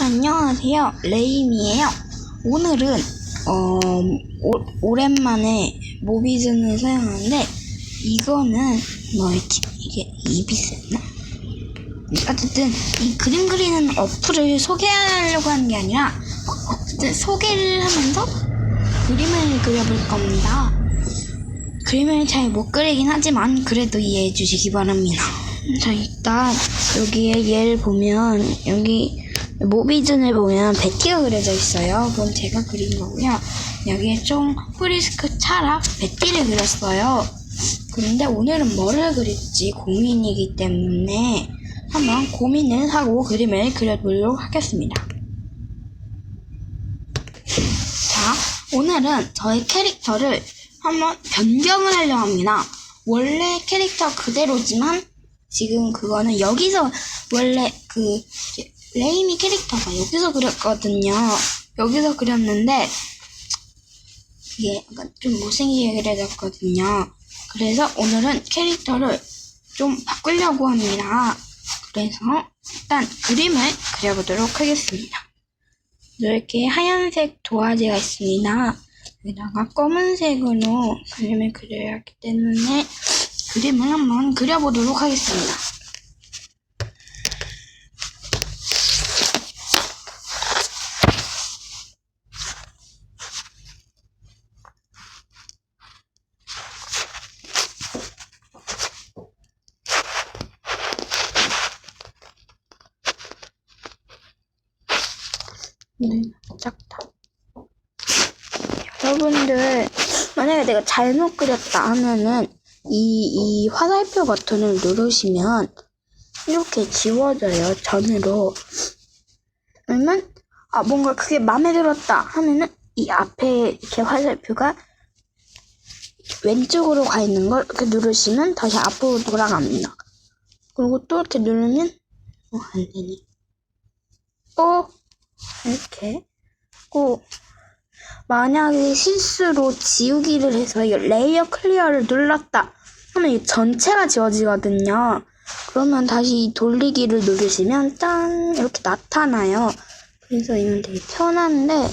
안녕하세요. 레임이에요. 오늘은 어, 오, 오랜만에 모비즌을 사용하는데 이거는 뭐였지? 이게 이비스였나? 어쨌든 이 그림 그리는 어플을 소개하려고 하는 게 아니라 어쨌든 소개를 하면서 그림을 그려볼 겁니다. 그림을 잘 못 그리긴 하지만 그래도 이해해 주시기 바랍니다. 자 일단 여기에 얘를 보면 여기 모비즌을 보면 베티가 그려져 있어요. 그건 제가 그린 거고요. 여기에 좀 프리스크 차라 베티를 그렸어요. 그런데 오늘은 뭐를 그릴지 고민이기 때문에 한번 고민을 하고 그림을 그려보도록 하겠습니다. 자, 오늘은 저의 캐릭터를 한번 변경을 하려고 합니다. 원래 캐릭터 그대로지만 지금 그거는 여기서 원래 그 레이미 캐릭터가 여기서 그렸거든요. 여기서 그렸는데 이게 약간 좀 못생기게 그려졌거든요. 그래서 오늘은 캐릭터를 좀 바꾸려고 합니다. 그래서 일단 그림을 그려보도록 하겠습니다. 이렇게 하얀색 도화지가 있습니다. 여기다가 검은색으로 그림을 그려야 하기 때문에 그림을 한번 그려보도록 하겠습니다. 네, 작다. 여러분들, 만약에 내가 잘못 그렸다 하면은, 이, 이 화살표 버튼을 누르시면, 이렇게 지워져요, 전으로. 그러면, 아, 뭔가 그게 마음에 들었다 하면은, 이 앞에 이렇게 화살표가 왼쪽으로 가 있는 걸 이렇게 누르시면 다시 앞으로 돌아갑니다. 그리고 또 이렇게 누르면, 어, 안 되네. 또, 이렇게. 고, 만약에 실수로 지우기를 해서 이 레이어 클리어를 눌렀다 하면 이 전체가 지워지거든요. 그러면 다시 돌리기를 누르시면 짠 이렇게 나타나요. 그래서 이건 되게 편한데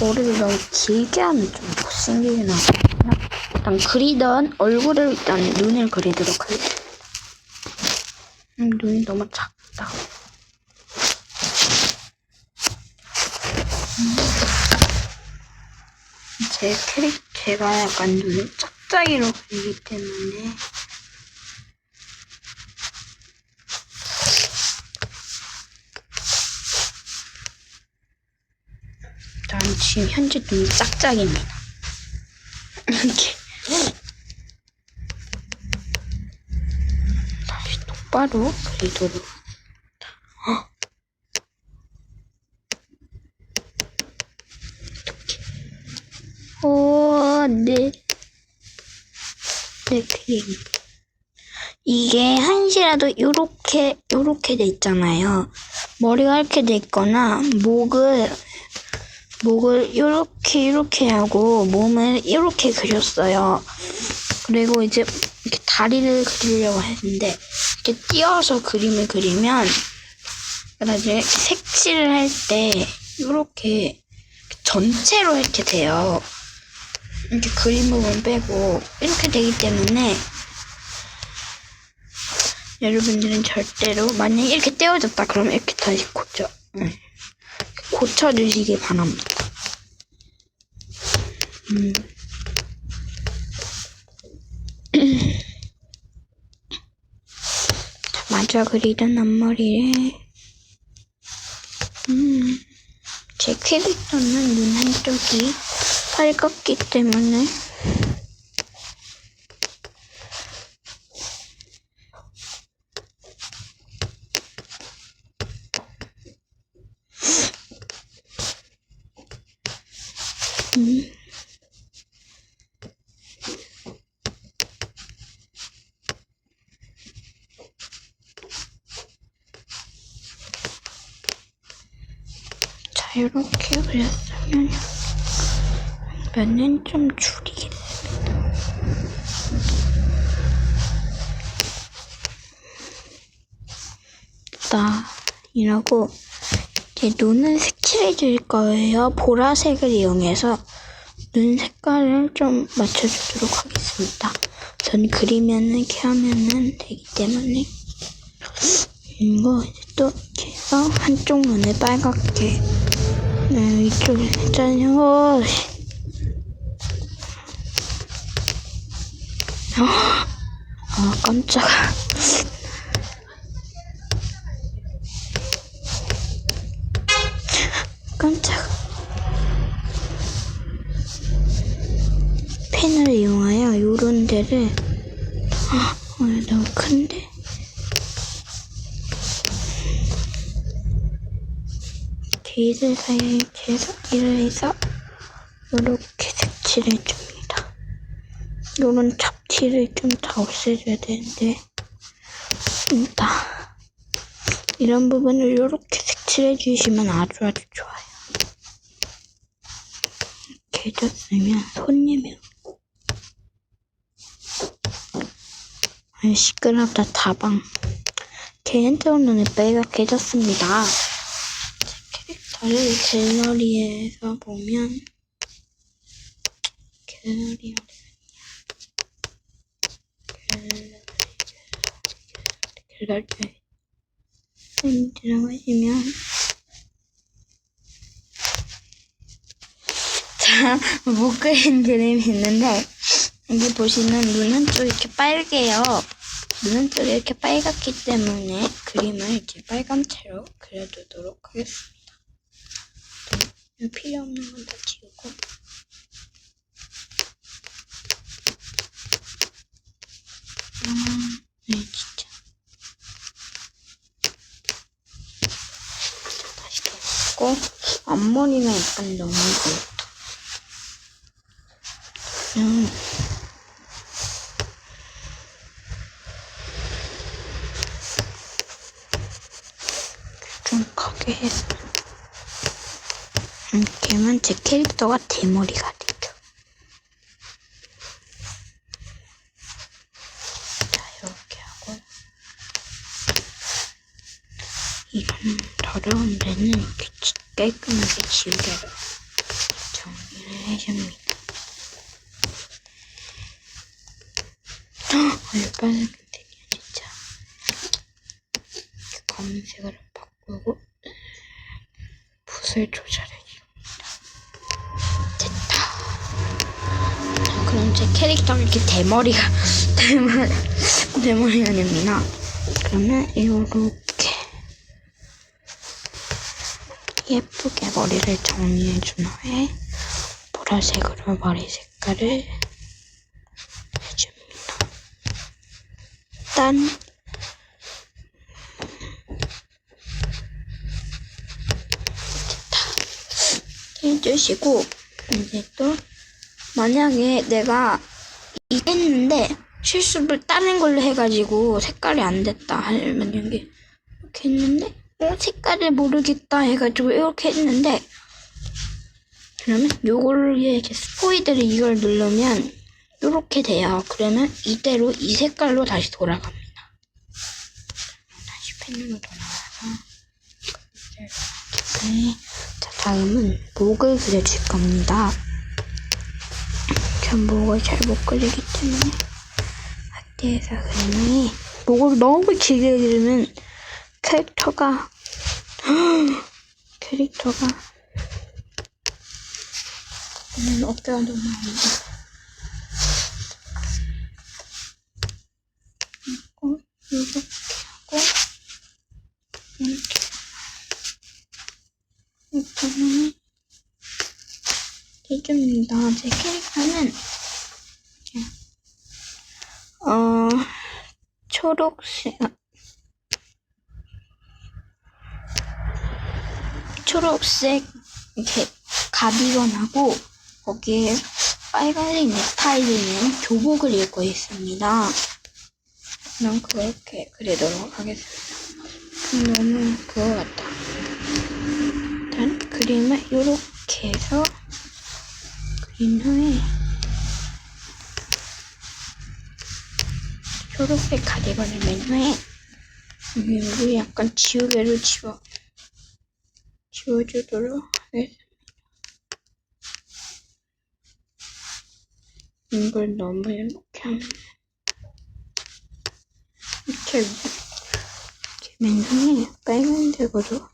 머리를 너무 길게 하면 좀 못생기게 나거든요. 일단 그리던 얼굴을 일단 눈을 그리도록 하겠습니다. 음, 눈이 너무 작다. 음. 제 캐릭, 제가 약간 눈을 짝짝이로 그리기 때문에 난 지금 현재 눈이 짝짝입니다. 이렇게 다시 똑바로 그리도록 헉! 이렇게 오, 네. 네, 그림. 이게 한시라도 요렇게, 요렇게 돼 있잖아요. 머리가 이렇게 돼 있거나, 목을 목을 이렇게 이렇게 하고 몸을 이렇게 그렸어요. 그리고 이제 이렇게 다리를 그리려고 했는데 이렇게 띄어서 그림을 그리면 나중에 색칠을 할 때 이렇게 전체로 이렇게 돼요. 이렇게 그림 부분 빼고 이렇게 되기 때문에 여러분들은 절대로 만약에 이렇게 떼어졌다 그러면 이렇게 다시 고쳐. 응. 고쳐주시기 바랍니다. 음. 마저 그리던 앞머리를 음. 제 캐릭터는 눈 한쪽이 빨갛기 때문에 가면은 좀 줄이겠습니다. 나 이라고 이제 눈은 색칠해 줄 거예요. 보라색을 이용해서 눈 색깔을 좀 맞춰주도록 하겠습니다. 전 그리면은 이렇게 하면은 되기 때문에 이거 이제 또 이렇게 해서 한쪽 눈을 빨갛게 네, 이쪽에 짜증 아 깜짝아. 깜짝. 펜을 이용하여 요런 데를 아, 어, 너무 큰데. 뒤를 사이에 이렇게 해서 요렇게 색칠해 줍니다. 요런 잡 티를 좀 다 없애줘야 되는데 있다. 이런 부분을 요렇게 색칠해 주시면 아주 아주 좋아요. 이렇게 해줬으면 손님이 아, 시끄럽다 다방 개인적으로 눈을 빨갛게 해줬습니다. 제 캐릭터를 갤러리에서 보면 갤러리 어 디 갤러리 갤러리 들어가시면 자, 못 그린 그림이 있는데 여기 보시면 눈 한쪽 이렇게 빨개요. 눈 한쪽 이렇게 빨갛기 때문에 그림을 이렇게 빨간 채로 그려두도록 하겠습니다. 네, 필요 없는 건 다 지우고 아, 네, 진짜. 자, 다시 돌리고 앞머리가 약간 길다. 음. 좀 크게 해서 이렇게 하면 제 캐릭터가 대머리가 되죠. 자, 이렇게 하고 이런 더러운 데는 이렇게 지- 깔끔하게 지우개로 정리를 해줍니다. 얼빠삭 되게 진짜 검은색으로 바꾸고 붓을 조절해줍니다. 됐다. 자, 그럼 제 캐릭터가 이렇게 대머리가 대머리 대머리가 됩니다. 그러면 이렇게 예쁘게 머리를 정리해 준 후에 보라색으로 머리 색깔을 해줍니다. 딴 해주시고 이제 또 만약에 내가 이게 했는데 실수를 다른 걸로 해가지고 색깔이 안 됐다 하면 만약에 이렇게 했는데 어 색깔을 모르겠다 해가지고 이렇게 했는데 그러면 요거를 이렇게 스포이드를 이걸 누르면 이렇게 돼요. 그러면 이대로 이 색깔로 다시 돌아갑니다. 다시 펜으로 돌아와서 네. 자, 다음은 목을 그려줄 겁니다. 전 목을 잘 못 그리기 때문에 학대에서 그림이 목을 너무 길게 그리면 캐릭터가 캐릭터가 음, 어깨가 너무 아픈데 그리고 이렇게 하고 이렇게 하면 해줍니다. 제 캐릭터는 어 초록색 초록색 이렇게 가디건하고 거기에 빨간색 넥타이를 있는 교복을 입고 있습니다. 그럼 그렇게 그리도록 하겠습니다. 음, 너무 그거 같다. 일단 그림을 이렇게 해서 그린 후에 초록색 가디건을 맨 후에 여기 약간 지우개를 지워 지워주도록 하겠습니다. 이걸 너무 이렇게 하면 이렇게 이렇게 맨손에 빨간색으로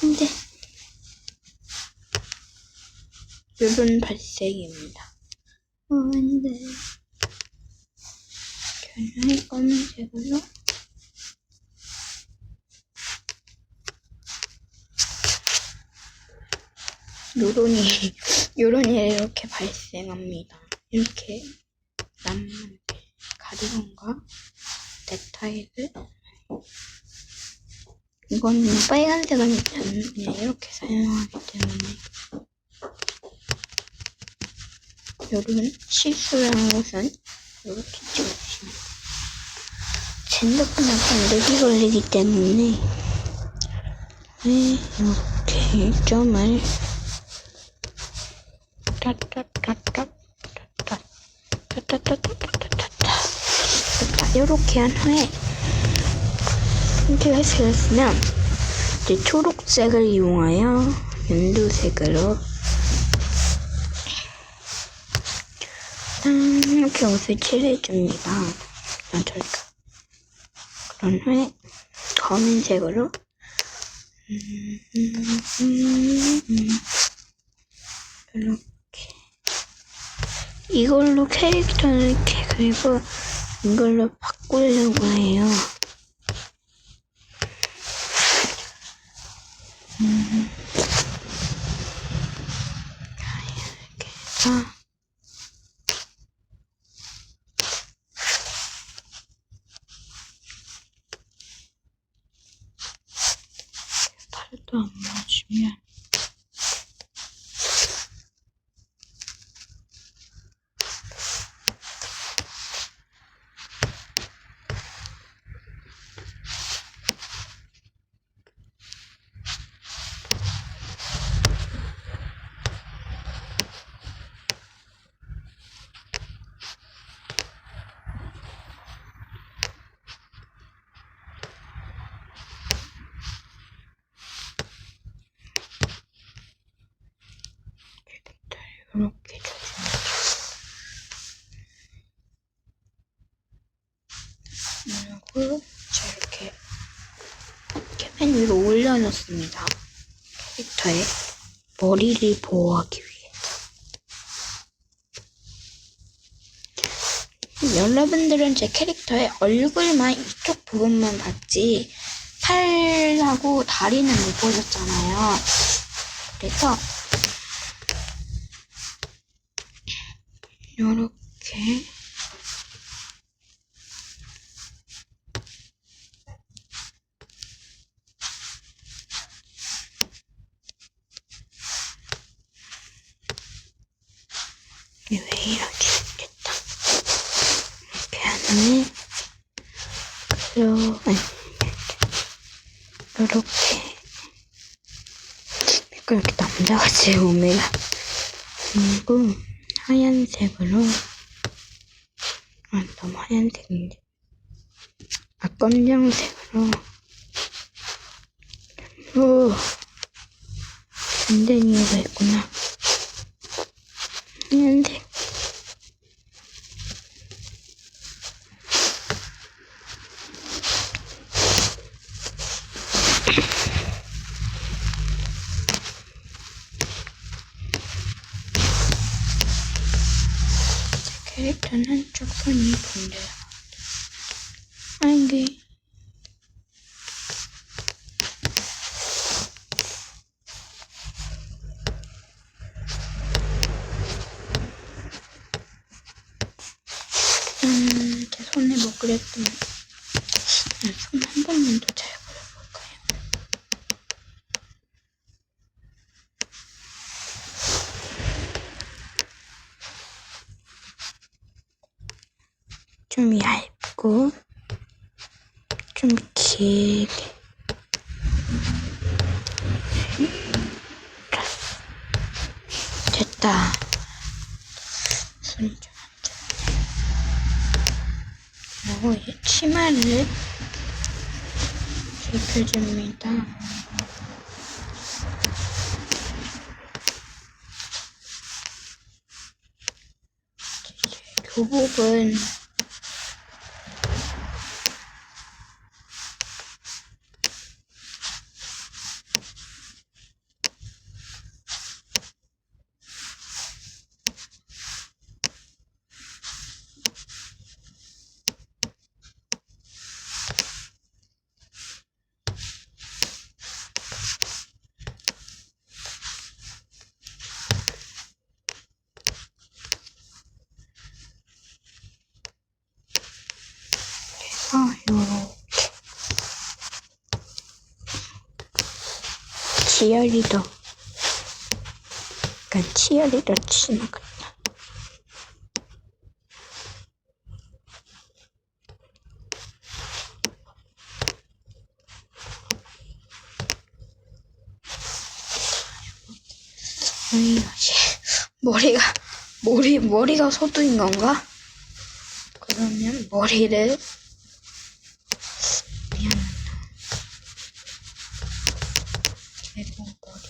근데 이런 발색입니다. 어, 근데 결국에 검은색으로 요런이 요런이 이렇게 발생합니다. 이렇게 남는 가디건과 넥타이를? 이건 빨간색은 그냥 이렇게 사용하기 때문에. 요런 실수한 옷은 이렇게 찍어주시면 핸드폰 약간 렉이 걸리기 때문에 네, 이렇게 점을 이렇게 한 후에 힌트가 쓰였으면 이제 초록색을 이용하여 연두색으로 짠 이렇게 옷을 칠해줍니다. 아, 저리가. 그런 후에 검은색으로 음, 음, 음, 음. 이렇게 이걸로 캐릭터를 이렇게 그리고 이걸로 바꾸려고 해요. 음. 자, 이렇게 해서 팔도 안 맞으면 이렇게 조심하죠. 그리고 자 이렇게 이렇게 맨 위로 올려놓습니다. 캐릭터의 머리를 보호하기 위해서. 여러분들은 제 캐릭터의 얼굴만 이쪽 부분만 봤지 팔하고 다리는 못 보셨잖아요. 그래서 요렇게 왜 이렇게 됐다 하면 그리고 아니. 요렇게. 약간 이렇게 남자같이 옵니다 그리고 하얀색으로. 아 너무 하얀색인데. 아 검정색으로 真的，就算你懂得。 좀 얇고 좀 길게. 됐다. 그리고 치마를 입혀줍니다. 교복은 그래서 요렇게 치어리더 그러니까 치어리더 치마 같다. 아니, 씨, 머리가 머리 머리가 소두인 건가? 그러면 머리를 미안하다. 그리고 머리가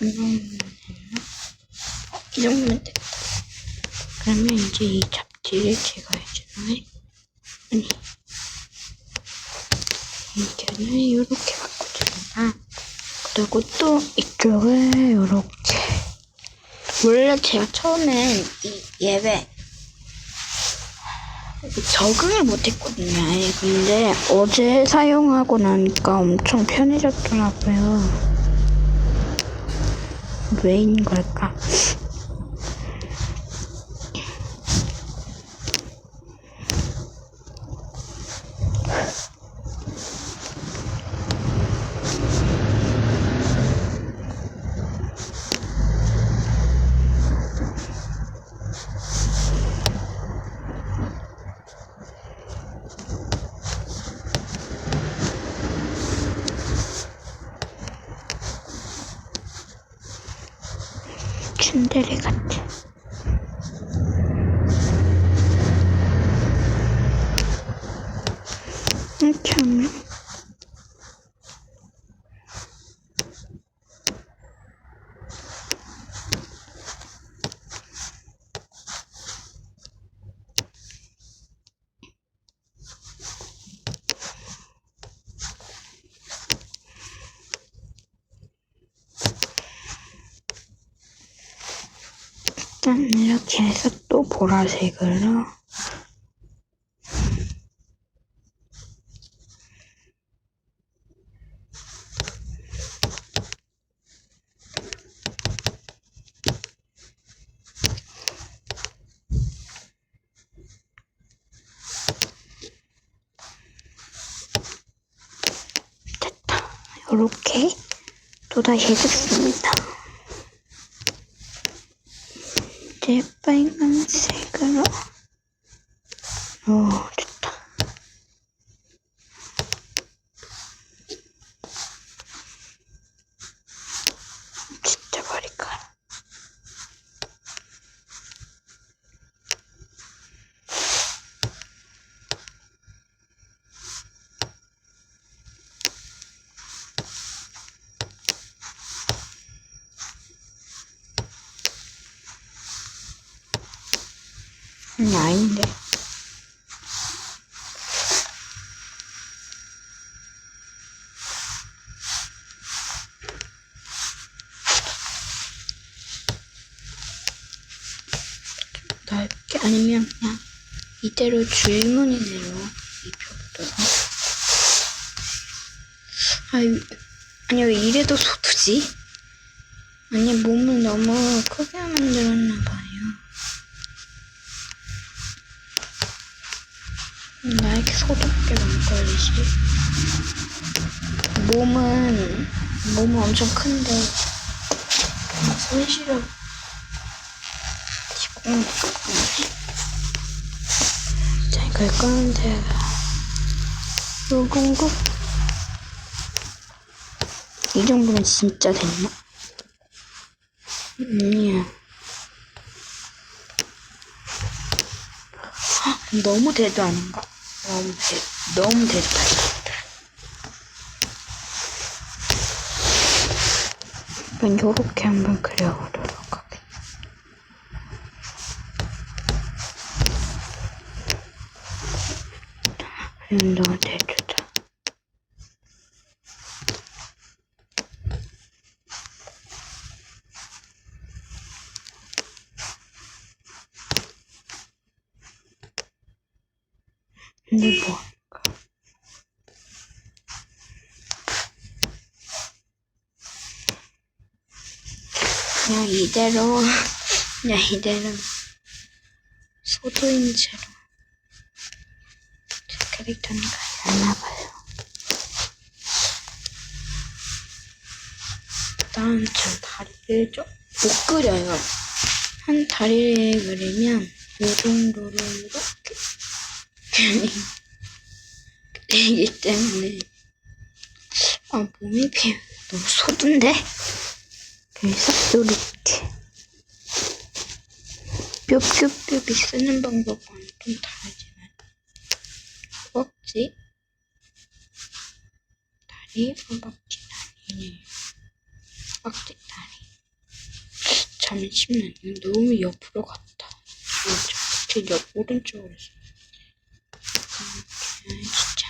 이 정도면 됐다. 그러면 이제 이 잡지를 제가 해주나요? 아니, 이렇게는 이렇게 바꿔줍니다. 그리고 또 이쪽을 이렇게. 원래 제가 처음엔 이 예배 적응을 못했거든요. 근데 어제 사용하고 나니까 엄청 편해졌더라고요. 왜인 걸까? 춘대리 같아. 이렇게 하면 일단 이렇게 해서 또 보라색으로. 이렇게 또다시 해줬습니다. 이제 빨간색으로 오 됐다 진짜 머리카락 음, 아닌데 아니면 그냥 이대로 줄무늬대로 입혀보도록 아, 아니 왜 이래도 소두지? 아니 몸을 너무 크게 만들었나 봐요. 나 이렇게 소독게 망걸리지 몸은 몸은 엄청 큰데 손실을 지금 자 이걸 끄는데 요건가? 이 정도면 진짜 됐나? 아니야. 아, 너무 대도 아닌가? 너무 대, 너무 대도 아닌가? 이건 요렇게 한번 그려보도록 하겠습니다. 이 정도가 대주다. 근데 뭐 할까? 그냥 이대로 그냥 이 캐릭터는 가야 하나봐요. 일단 전 다리를 좀 못 그려요. 한 다리를 그리면 이 정도로 이렇게 그리기 때문에 아 몸이 비 너무 소든데 그래서 이렇게 뿅뿅뿅이 쓰는 방법은 좀 다르지 만 허벅지? 다리? 허벅지 다리. 허벅지 다리. 잠시만요. 너무 옆으로 갔다. 이렇게 옆 오른쪽으로 음, 진짜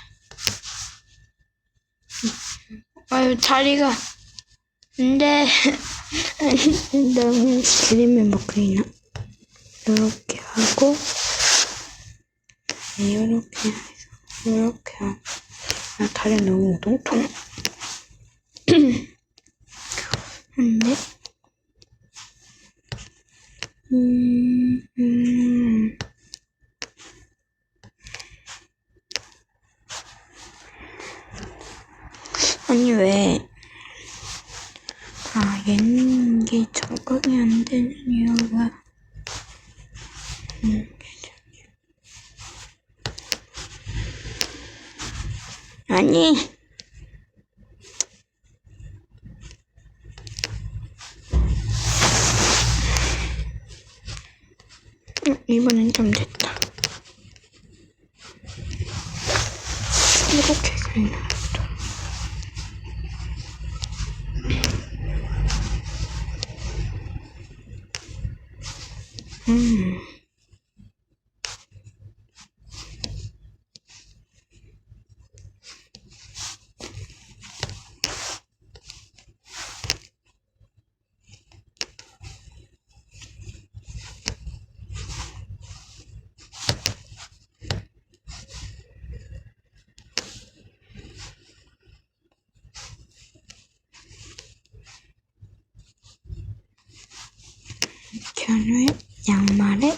아유 다리가 근데 너무 그림을 못 그리나 이렇게 하고 이렇게 해서 이렇게. 아 다리 너무 우동통. 근데? 음, 음. 아니 왜? 아, 얘는 이게 적응이 안 되는 이유가, 음, ရွှင်ရောင်ပါတယ်